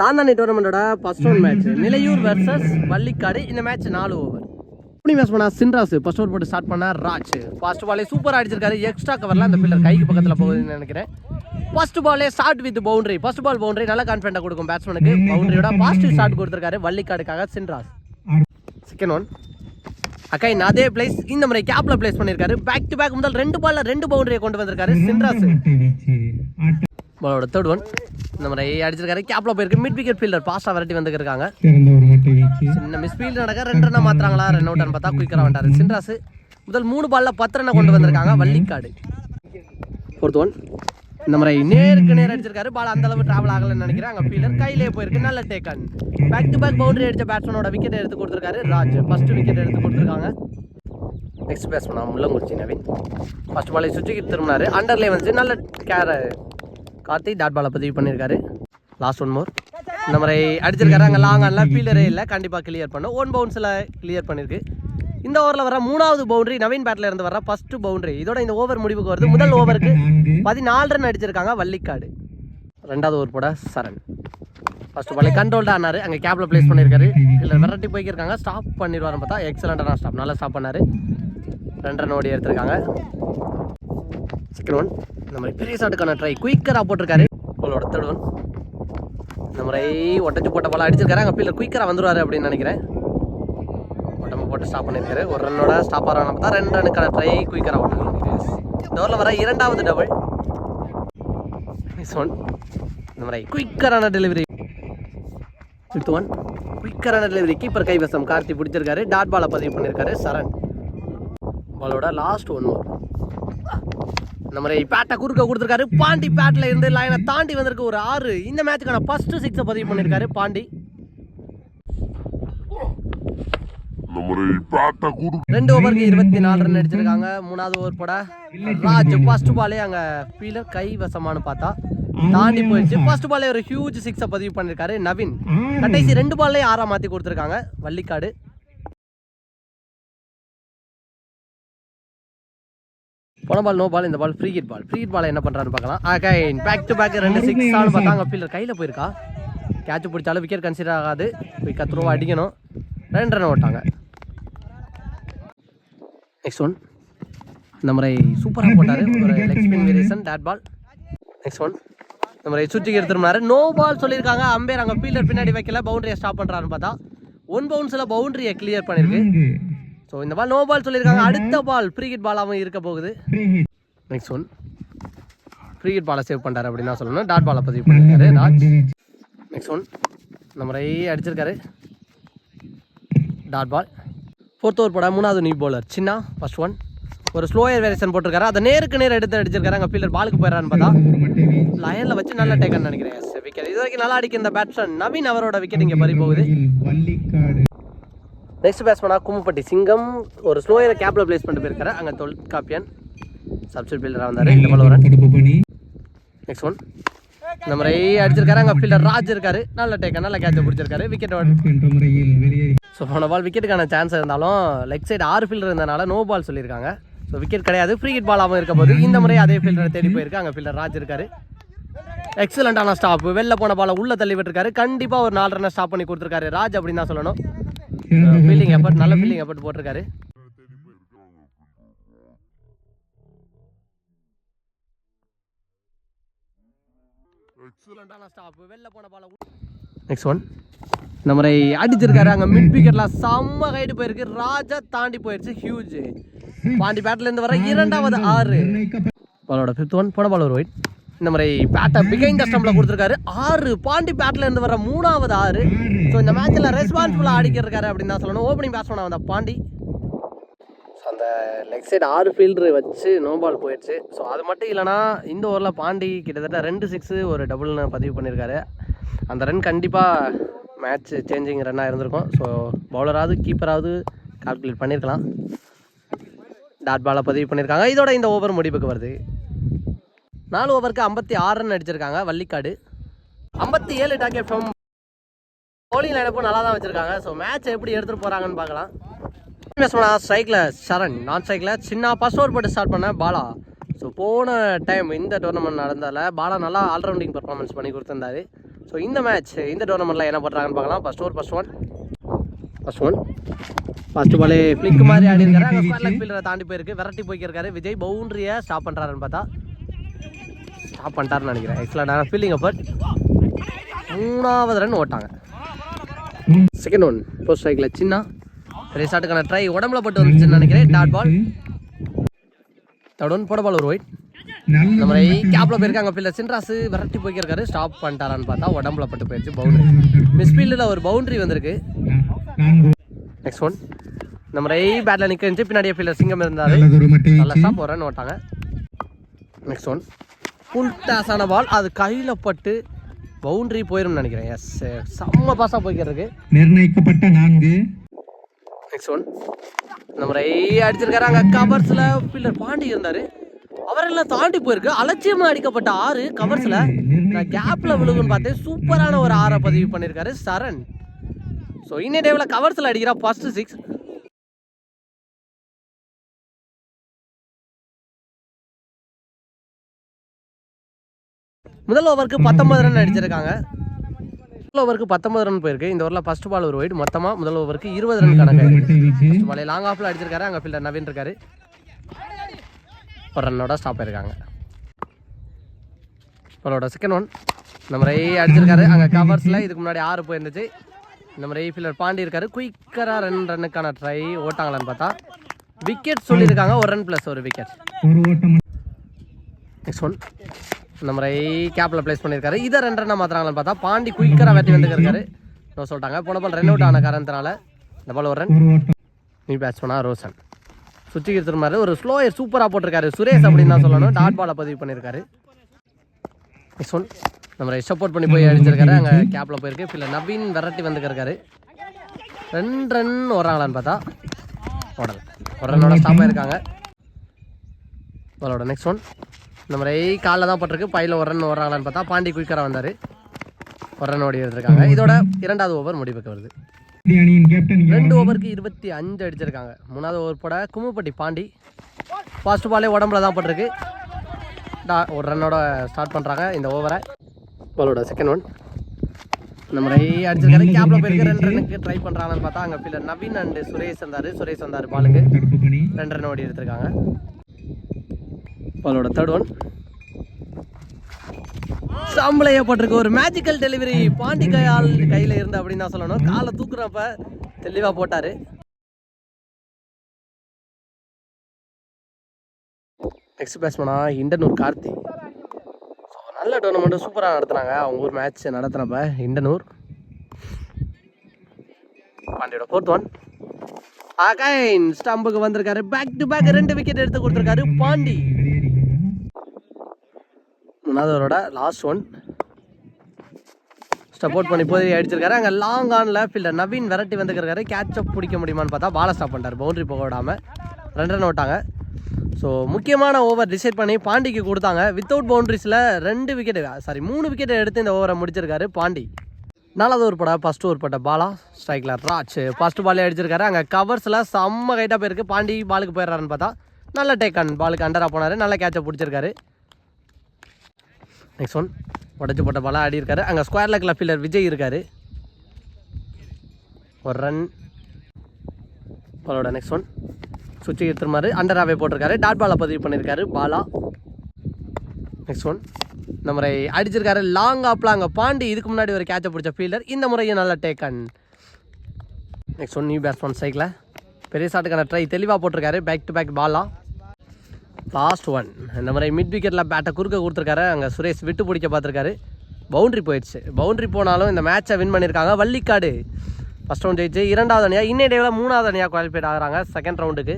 தாந்தானி டோர்னமெண்டோட first one match Nilaiyur versus Vallikkadu. இந்த match நாலு over புனி மேட்ச் பண்ணா சின்ராஸ் ஃபர்ஸ்ட் ஓவர் போட்டு ஸ்டார்ட் பண்ணா ராஜ். ஃபர்ஸ்ட் பாலே சூப்பர் அடிச்சிருக்காரு. எக்ஸ்ட்ரா கவரில் அந்த பில்லர் கைக்கு பக்கத்தில் போகுதுன்னு நினைக்கிறேன். ஃபர்ஸ்ட் பாலே start with boundary first ball boundary நல்ல கான்ஃபிடண்டாக கொடுக்கும் பேட்ஸ்மேனுக்கு பவுண்டரியோட பாசிட்டிவ் ஸ்டார்ட் கொடுத்துருக்காரு வள்ளிக்காடுக்காக சின்ராஸ். செகண்ட் ஒன் அகைன் அதே பிளேஸ் இந்த முறை கேப்ல பிளேஸ் பண்ணிருக்காரு. பேக் டு பேக் முதல் ரெண்டு பால்ல ரெண்டு பவுண்டரியை கொண்டு வந்திருக்காரு சின்ராஸ் பாலோட தேர்ட் ஒன் இந்த முறை அடிச்சிருக்காரு. கேப்ல போயிருக்கு. மிட் விக்கெட் ஃபீல்டர் பாஸ்டா விரட்டி வந்துருக்காங்க சின்ன மிஸ் ஃபீல்டு நடக்க ரெண்டு ரன்னா மாத்துறாங்களா? ரன் அவுட் பார்த்தா குயிக்கரா வந்தாரு சின்ராஸ் முதல் மூணு பால்ல பத்து ரன்னை கொண்டு வந்திருக்காங்க. வள்ளிக்காடு. ஃபோர்த் ஒன் இந்த முறை நேருக்கு நேர் அடிச்சிருக்காரு. பால் அந்த அளவு டிராவல் ஆகலன்னு நினைக்கிறேன். அங்க ஃபீல்டர் கையிலே போயிருக்கு. நல்ல taken back to back boundary அடிச்ச பேட்ஸ்மேனோட விக்கெட் எடுத்து கொடுத்துருக்காரு. ராஜ் ஃபர்ஸ்ட் விக்கெட் எடுத்து கொடுத்துருக்காங்க. Next batsman Mullankurichi Naveen. First பாலை சுவிட்சுக்கு திரும்பினாரு. அண்டர்லே வந்து நல்ல கேர கார்த்திக் டாட் பாலை பதிவு பண்ணியிருக்காரு லாஸ்ட் ஒன் மோர் இந்த மாதிரி அடிச்சிருக்காரு. அங்கே லாங் ஆன்ல ஃபீல்டரே இல்லை. கண்டிப்பாக கிளியர் பண்ணும் ஒன் பவுன்ஸில் கிளியர் பண்ணியிருக்கு இந்த ஓவரில் வர மூணாவது பவுண்டரி நவீன் பேட்டில் இருந்து வர ஃபஸ்ட்டு பவுண்டரி இதோட இந்த ஓவர் முடிவுக்கு வருது. முதல் ஓவருக்கு பதினாலு ரன் அடிச்சிருக்காங்க வள்ளிக்காடு. ரெண்டாவது ஓவர் போட சரண். ஃபஸ்ட்டு பாலே கண்ட்ரோல்டாக ஆனார். அங்கே கேப்பில் ப்ளேஸ் பண்ணியிருக்காரு இல்லை விரட்டி போய்க்கிருக்காங்க. ஸ்டாப் பண்ணிடுவாருன்னு பார்த்தா. எக்ஸலண்டான ஸ்டாப் நல்லா ஸ்டாப் பண்ணார். ரெண்டு ரன் ஓடி எடுத்திருக்காங்க. செகண்ட் ஒன் இந்த மாதிரி பெரிய ஷாட்டுக்கான ட்ரை குயிக்கராக போட்டிருக்காரு. பாலோட தேர்ட் ஒன் இந்த மாதிரி ஒட்டச்சு போட்ட பால் அடிச்சிருக்காரு. அங்கே ஃபீல்டர் குயிக்கராக வந்துடுவார் அப்படின்னு நினைக்கிறேன். ஒட்டமை போட்டு ஸ்டாப் பண்ணியிருக்காரு. ஒரு ரன்னோட ஸ்டாப் ஆகணும் தான் ரெண்டு ரனுக்கான ட்ரை குயிக்கராக ஓட்டிருக்காரு இந்த ஓரில் வர இரண்டாவது டபுள் மிஸ் ஒன் இந்த மாதிரி குயிக்கரான டெலிவரி ஃபிஃப்த் ஒன் குயிக்கரான டெலிவரி கீப்பர் கைவசம். கார்த்தி பிடிச்சிருக்காரு. டாட் பாலை பதிவு பண்ணியிருக்காரு. சரண். பாலோட லாஸ்ட் ஒன் ஓவர் மாதிரி பேட்டை குறுக்க கொடுத்துருக்காரு. பாண்டி பேட்டில் இருந்து லைனை தாண்டி வந்திருக்கு ஒரு ஆறு. இந்த மேட்சுக்கான ஃபர்ஸ்ட் சிக்ஸை பதிவு பண்ணியிருக்காரு பாண்டி. ரெண்டு ஓவருக்கு இருபத்தி நாலு ரன் அடிச்சிருக்காங்க. மூணாவது ஓவர் போட ராஜ் ஃபர்ஸ்ட் பாலே அங்க ஃபீலர் கை வசமானு பார்த்தா தாண்டி போயிடுச்சு. ஃபர்ஸ்ட் பாலே ஒரு ஹியூஜ் சிக்ஸை பதிவு பண்ணிருக்காரு நவீன். கடைசி ரெண்டு பால்லையும் ஆறா மாத்தி கொடுத்துருக்காங்க. வள்ளிக்காடு. போன பால் நோ பால் இந்த ball free hit ball free hit ball என்ன பண்றான்னு பார்க்கலாம். அகைன் பேக் டு பேக் ரெண்டு சிக்ஸ் ஆனு பார்த்தாங்க. ஃபீல்டர் கையில போயிருக்கா. கேட்ச் பிடிச்சாலும் விக்கெட் கன்சிடர் ஆகாது. குயிக்காக த்ரோ அடிக்கணும். ரெண்டு ரன் ஓட்டாங்க. நெக்ஸ்ட் ஒன் இந்த முறை சூப்பராக போட்டார். ஒரு leg spin variation dot ball next one இந்த முறை சுற்றிக்கு எடுத்துருந்தாரு நோ பால் சொல்லியிருக்காங்க. அம்பேர் அங்கே ஃபீல்டர் பின்னாடி வைக்கல. பவுண்டரியை ஸ்டாப் பண்ணுறாருன்னு பார்த்தா. ஒன் பவுன்ஸில் பவுண்டரியை கிளியர் பண்ணியிருக்கு ஸோ இந்த பால் நோ பால் சொல்லியிருக்காங்க. அடுத்த பால் ஃப்ரீ ஹிட் பாலாகவும் இருக்க போகுது. நெக்ஸ்ட் ஒன் ஃப்ரீ ஹிட் பாலை சேவ் பண்ணுறாரு அப்படின்னு சொல்லணும். டாட் பாலை பதிவு பண்ணியிருக்காரு ராஜ் நெக்ஸ்ட் ஒன் இந்த முறை அடிச்சிருக்காரு. டாட் பால் ஃபோர்த் ஓவர் போட மூணாவது நியூ பவுலர் சின்ன ஃபர்ஸ்ட் ஒன் ஒரு ஸ்லோயர் வேரியேஷன் போட்டிருக்காரு. அதை நேருக்கு நேர் எடுத்து அடிச்சிருக்காரு. அங்கே ஃபீல்டர் பாலுக்கு போயிடறான்னு பார்த்தா லயனில் வச்சு நல்லா டேக்கன் நினைக்கிறேன். விக்கெட் இது வரைக்கும் நல்லா அடிக்க இந்த பேட்ஸ்மேன் நவீன் அவரோட விக்கெட் இங்கே பறி போகுது. நெக்ஸ்ட் பேட்ஸ்மேனா கும்முப்பட்டி சிங்கம் ஒரு ஸ்லோயரை கேப்ல பிளேஸ் பண்ணிட்டு போயிருக்காரு. அங்கே தொல்காப்பியன் சப்ஸ்டியூட் ஃபீல்டராக வந்தார். இந்த பால் வரன் நெக்ஸ்ட் ஒன் இந்த முறை அடிச்சிருக்காரு. அங்கே ஃபீல்டர் ராஜ் இருக்காரு. நல்ல டேக்கன் நல்ல கேட்சை பிடிச்சிருக்காரு. விக்கெட் ஸோ போன பால் விக்கெட்டுக்கான சான்ஸ் இருந்தாலும் லெக் சைடு ஆறு ஃபீல்டர் இருந்தனால நோ பால் சொல்லியிருக்காங்க. ஸோ விக்கெட் கிடையாது. ஃப்ரீ ஹிட் பாலாகவும் இருக்க போது இந்த முறை அதே ஃபீல்டரை தேடி போயிருக்கு. அங்கே ஃபீல்டர் ராஜ் இருக்காரு. எக்ஸலண்டான ஸ்டாப் வெளில போன பாலை உள்ள தள்ளி விட்டுருக்காரு. கண்டிப்பாக ஒரு நாலு ரன்னை ஸ்டாப் பண்ணி கொடுத்துருக்காரு. ராஜ் அப்படின்னு தான் சொல்லணும். ஃபீல்டிங் எஃபர்ட் நல்ல ஃபீல்டிங் எஃபர்ட் போட்டிருக்காரு. எக்ஸலண்டான ஸ்டாப் வெளில போன பாலை நெக்ஸ்ட் ஒன் இந்த முறை அடிச்சிருக்காரு அங்க மிட் விக்கெட்லாம் செம்ம கைடு போயிருக்கு. ராஜா தாண்டி போயிடுச்சு. ஹியூஜ் பாண்டி பேட்ல இருந்து வர இரண்டாவது ஆறு. பாலோட ஃபிஃப்த் ஒன் போன பால் ஒரு ஒயிட் இந்த மாதிரி பேட்டை பிகைன் கஸ்டமில் கொடுத்துருக்காரு. ஆறு பாண்டி பேட்டிலேருந்து இருந்து வர மூணாவது ஆறு. ஸோ இந்த மேட்ச்ல ரெஸ்பான்சிபிளாக அடிக்கிருக்காரு அப்படின்னு தான் சொல்லணும். ஓப்பனிங் பேட்ஸ்மேன் அந்த பாண்டி. ஸோ அந்த லெக் சைடு ஆறு ஃபீல்டர் வச்சு நோ பால் போயிடுச்சு. ஸோ அது மட்டும் இல்லைனா இந்த ஓவரில் பாண்டி கிட்டத்தட்ட ரெண்டு சிக்ஸு ஒரு டபுள்னு பதிவு பண்ணியிருக்காரு அந்த ரன் கண்டிப்பாக மேட்ச் சேஞ்சிங் ரன்னாக இருந்திருக்கும். ஸோ பவுலராவது கீப்பராவது கால்குலேட் பண்ணியிருக்கலாம் டாட் பாலை பதிவு பண்ணியிருக்காங்க இதோட இந்த ஓவர் முடிவுக்கு வருது. நாலு ஓவருக்கு ஐம்பத்தி ஆறு ரன் அடிச்சிருக்காங்க வள்ளிக்காடு. ஐம்பத்தி ஏழு டாக்கெட் ஃப்ரம் போலிங் லைனப்பும் நல்லா தான் வச்சுருக்காங்க. ஸோ மேட்ச் எப்படி எடுத்துகிட்டு போகிறாங்கன்னு பார்க்கலாம். ஸ்ட்ரைக்கில் சரண். நான் ஸ்ட்ரைக்கில் சின்ன ஃபர்ஸ்ட் ஓவர் போட்டு ஸ்டார்ட் பண்ண பாலா. ஸோ போன டைம் இந்த டோர்னமெண்ட் நடந்தால பாலா நல்லா ஆல்ரவுண்டிங் பர்ஃபார்மன்ஸ் பண்ணி கொடுத்துருந்தாரு. ஸோ இந்த மேட்ச் இந்த டோர்னமெண்ட்டில் என்ன பண்ணுறாங்கன்னு பார்க்கலாம். First over first one first one first பாலே ஃப்ளிக் மாதிரி ஆடி இருக்காரு அங்கே ஸ்கொயர் லெக் ஃபீல்டரை தாண்டி போயிருக்கு. விரட்டி போய்க்கிருக்காரு. விஜய் பவுண்டரியை ஸ்டாப் பண்ணுறாருன்னு பார்த்தா. ஸ்டாப் பண்ணிட்டாருன்னு நினைக்கிறேன். ஃபீலிங் ஃபீல்டிங் அப்பட் மூணாவது ரன் ஓட்டாங்க. செகண்ட் ஒன் போஸ்ட் ஸ்ட்ரைக்கில் சின்ன பெரிய ட்ரை உடம்புல பட்டு வந்துச்சுன்னு நினைக்கிறேன். டாட் பால் தேர்ட் ஒன் போட பால் ஒரு ஒயிட் இந்த மாதிரி கேப்ல போயிருக்காங்க பிள்ளை சின்ராசு. விரட்டி போய்க்கிருக்காரு. ஸ்டாப் பண்ணிட்டாரான்னு பார்த்தா உடம்புல பட்டு போயிடுச்சு பவுண்டரி மிஸ் ஃபீல்டில் ஒரு பவுண்டரி வந்திருக்கு. நெக்ஸ்ட் ஒன் இந்த மாதிரி பேட்டில் நிற்க இருந்துச்சு பின்னாடியே ஃபீல்டர் சிங்கம் இருந்தாரு. நல்லா ஸ்டாப் போகிறேன்னு ஓட்டாங்க. நெக்ஸ்ட் ஒன் ஃபுல் டாஸான பால் அது கையில் பட்டு பவுண்டரி போயிரும்னு நினைக்கிறேன். எஸ் செம்ம பாஸாக போய்க்கிறதுக்கு. நிர்ணயிக்கப்பட்ட நான்கு. நெக்ஸ்ட் ஒன் இந்த மாதிரி அடிச்சிருக்காரு. அங்கே கவர்ஸில் ஃபீல்டர் பாண்டி இருந்தார். அவரெல்லாம் தாண்டி போயிருக்கு. அலட்சியமாக அடிக்கப்பட்ட ஆறு கவர்ஸில் நான் கேப்பில் விழுகுன்னு பார்த்தேன். சூப்பரான ஒரு ஆறை பதிவு பண்ணியிருக்காரு சரண். ஸோ இன்னே டைமில் கவர்ஸில் அடிக்கிறா ஃபர்ஸ்ட் சிக்ஸ் முதல் ஓவருக்கு பத்தொன்பது ரன் அடிச்சிருக்காங்க. முதல் ஓவருக்கு பத்தொன்பது ரன் போயிருக்கு. இந்த ஓவரில் ஃபர்ஸ்ட் பால் ஒரு ஒயிட் மொத்தமாக முதல் ஓவருக்கு இருபது ரன் கணக்கு வீச்சு பழைய லாங் ஆஃப்ல அடிச்சிருக்காரு. அங்கே ஃபீல்டர் நவீன் இருக்காரு. ஒரு ரன்னோட ஸ்டாப் ஆயிருக்காங்க. அவரோட செகண்ட் ஒன் இந்த மாதிரி அடிச்சிருக்காரு. அங்கே கவர்ஸில் இதுக்கு முன்னாடி ஆறு போயிருந்துச்சு. இந்த மாதிரி ஃபீல்டர் பாண்டி இருக்காரு. குயிக்கராக ரன் ரன்னுக்கான ட்ரை ஓட்டாங்களான்னு பார்த்தா விக்கெட் சொல்லியிருக்காங்க. ஒரு ரன் ப்ளஸ் ஒரு விக்கெட் நெக்ஸ்ட் ஒன் இந்த மாதிரி கேப்பில் ப்ளேஸ் பண்ணியிருக்காரு. இதை ரெண்டு ரன்னாக மாத்துறாங்களான்னு பார்த்தா பாண்டி குயிக்கராக வெட்டி வந்துருக்காரு நோ சொல்லிட்டாங்க. போன பால் ரன் அவுட் ஆன காரணத்தினால இந்த பால் ஒரு ரன் ஒரு நீ பேட்ஸ்மனா ரோசன். சுற்றி மாதிரி ஒரு ஸ்லோயர் சூப்பராக போட்டிருக்காரு. சுரேஷ் அப்படின்னு தான் சொல்லணும். டாட் பாலை பதிவு பண்ணியிருக்காரு. சொல். ஒன் நம்ம சப்போர்ட் பண்ணி போய் அடிச்சிருக்காரு அங்கே கேப்பில் போயிருக்கு. இல்லை நவீன் விரட்டி வந்துருக்காரு ரெண்டு ரன் வர்றாங்களான்னு பார்த்தா ஓடல. ஒரு ரன்னோட ஸ்டாப் ஆயிருக்காங்க. பாலோட நெக்ஸ்ட் ஒன் இந்த மாதிரி காலில் தான் போட்டிருக்கு. பையில் ஒரு ரன் வர்றாங்களான்னு பார்த்தா பாண்டி குயிக்கராக வந்தார். ஒரு ரன் ஓடி எடுத்திருக்காங்க. இதோட இரண்டாவது ஓவர் முடிவுக்கு வருது. ரெண்டு ஓவருக்கு இருபத்தி அஞ்சு அடிச்சிருக்காங்க. மூணாவது ஓவர் போட கும்முப்பட்டி பாண்டி. ஃபர்ஸ்ட் பாலே உடம்புல தான் பட்டிருக்கு. டா- ஒரு ரன்னோட ஸ்டார்ட் பண்ணுறாங்க இந்த ஓவரை. பாலோட செகண்ட் ஒன் இந்த மாதிரி அடிச்சிருக்காரு. கேப்ல போயிருக்கு. ரெண்டு ரன்னுக்கு ட்ரை பண்ணுறாங்கன்னு பார்த்தா அங்கே ஃபீல்டர் நவீன் அண்ட் சுரேஷ் வந்தார். சுரேஷ் வந்தார் பாலுக்கு ரெண்டு ரன் ஓடி எடுத்திருக்காங்க. பாலோட தேர்ட் ஒன் சாம்பளையப்பட்டிருக்கு ஒரு மேஜிக்கல் டெலிவரி பாண்டி கையால் கையில் இருந்து அப்படின்னு தான் சொல்லணும். காலை தூக்குறப்ப தெளிவாக போட்டார். நெக்ஸ்ட் பேட்ஸ்மேனா இண்டனூர் கார்த்தி. ஸோ நல்ல டோர்னமெண்ட்டு சூப்பராக நடத்துனாங்க. அவங்க ஊர் மேட்ச் நடத்துனப்ப இண்டனூர் பாண்டியோட ஃபோர்த் ஒன் அகைன் ஸ்டம்புக்கு வந்திருக்காரு. பேக் டு பேக் ரெண்டு விக்கெட் எடுத்து கொடுத்துருக்காரு பாண்டி. வெளியேறுகிறார் லாஸ்ட் ஒன் சப்போர்ட் பண்ணி போய் அடிச்சிருக்காரு. அங்கே லாங் ஆனில் ஃபீல்டர் நவீன் வெரைட்டி வந்துருக்காரு கேட்சப் பிடிக்க முடியுமான்னு பார்த்தா பாலை ஸ்டாப் பண்ணிட்டார். பவுண்டரி போக விடாமல் ரெண்டு ரன் விட்டாங்க. ஸோ முக்கியமான ஓவர் டிசைட் பண்ணி பாண்டிக்கு கொடுத்தாங்க. வித்தவுட் பவுண்டரிஸில் ரெண்டு விக்கெட் சாரி மூணு விக்கெட் எடுத்து இந்த ஓவரை முடிச்சிருக்காரு பாண்டி. நாலாவது ஒரு படம் ஃபஸ்ட்டு ஒரு பட்ட பாலா ஸ்ட்ரைக்கில் ராஜ். ஃபஸ்ட்டு பாலே அடிச்சிருக்காரு. அங்கே கவர்ஸில் செம்ம கைட்டாக போயிருக்கு. பாண்டி பாலுக்கு போயிடுறாருன்னு பார்த்தா நல்ல டேக் அண்ட் பாலுக்கு அண்டராக போனார். நல்ல கேட்சை பிடிச்சிருக்காரு. நெக்ஸ்ட் ஒன் உடச்சி போட்ட பாலா ஆடி இருக்காரு. அங்கே ஸ்கொயர் லெக்கில் ஃபீல்டர் விஜய் இருக்காரு. ஒரு ரன் பாலோட நெக்ஸ்ட் ஒன் சுவிட்சு எடுத்துருமாரு அண்டராவே போட்டிருக்காரு. டாட் பாலை பதிவு பண்ணியிருக்காரு பாலா. நெக்ஸ்ட் ஒன் இந்த முறை அடிச்சிருக்காரு. லாங் ஆப்பில் அங்கே பாண்டி. இதுக்கு முன்னாடி ஒரு கேட்சை பிடிச்ச ஃபீல்டர் இந்த முறையும் நல்ல take on next one new batsman cycle பெரிய ஷாட்டுக்கான ட்ரை தெளிவாக போட்டிருக்காரு. பேக் டு பேக் பாலா லாஸ்ட் ஒன் இந்த மாதிரி மிட் விக்கெட்டில் பேட்டை குறுக்க கொடுத்துருக்காரு. அங்கே சுரேஷ் விட்டு பிடிக்க பார்த்துருக்காரு. பவுண்ட்ரி போயிடுச்சு. பவுண்ட்ரி போனாலும் இந்த மேட்சை வின் பண்ணியிருக்காங்க. வள்ளிக்காடு. ஃபஸ்ட் ரவுண்ட் ஜெயிச்சு இரண்டாவது அணியாக இன்னே டேவில் மூணாவது அணியாக குவாலிஃபைட் ஆகுறாங்க. செகண்ட் ரவுண்டுக்கு